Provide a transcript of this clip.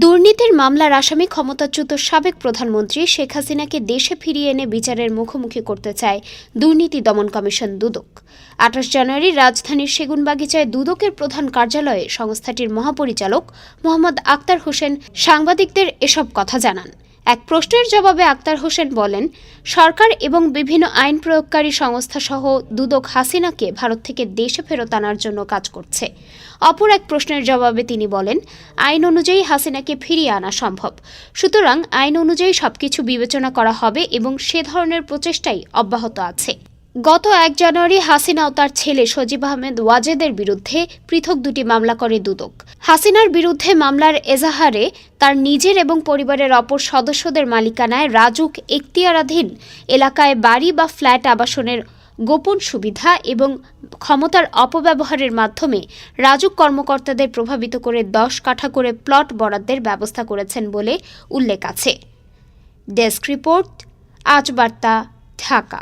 দুর্নীতির মামলার আসামি ক্ষমতাচ্যুত সাবেক প্রধানমন্ত্রী শেখ হাসিনাকে দেশে ফিরিয়ে এনে বিচারের মুখোমুখি করতে চায় দুর্নীতি দমন কমিশন দুদক। আঠাশ জানুয়ারি রাজধানীর সেগুনবাগিচায় দুদকের প্রধান কার্যালয়ে সংস্থাটির মহাপরিচালক মোহাম্মদ আক্তার হোসেন সাংবাদিকদের এসব কথা জানান। এক প্রশ্নের জবাবে আক্তার হোসেন বলেন, সরকার এবং বিভিন্ন আইন প্রয়োগকারী সংস্থা সহ দুদক হাসিনাকে ভারত থেকে দেশে ফেরত আনার জন্য কাজ করছে। অপর এক প্রশ্নের জবাবে তিনি বলেন, আইন অনুযায়ী হাসিনাকে ফিরিয়ে আনা সম্ভব। সুতরাং আইন অনুযায়ী সবকিছু বিবেচনা করা হবে এবং সে ধরনের প্রচেষ্টাই অব্যাহত আছে। গত এক জানুয়ারি হাসিনা ও তার ছেলে সজীব আহমেদ ওয়াজেদের বিরুদ্ধে পৃথক দুটি মামলা করে দুদক। হাসিনার বিরুদ্ধে মামলার এজাহারে তার নিজের এবং পরিবারের অপর সদস্যদের মালিকানায় রাজুক এখতিয়ারাধীন এলাকায় বাড়ি বা ফ্ল্যাট আবাসনের গোপন সুবিধা এবং ক্ষমতার অপব্যবহারের মাধ্যমে রাজুক কর্মকর্তাদের প্রভাবিত করে দশ কাঠা করে প্লট বরাদ্দের ব্যবস্থা করেছেন বলে উল্লেখ আছে। ডেস্ক রিপোর্ট, আজ বার্তা, ঢাকা।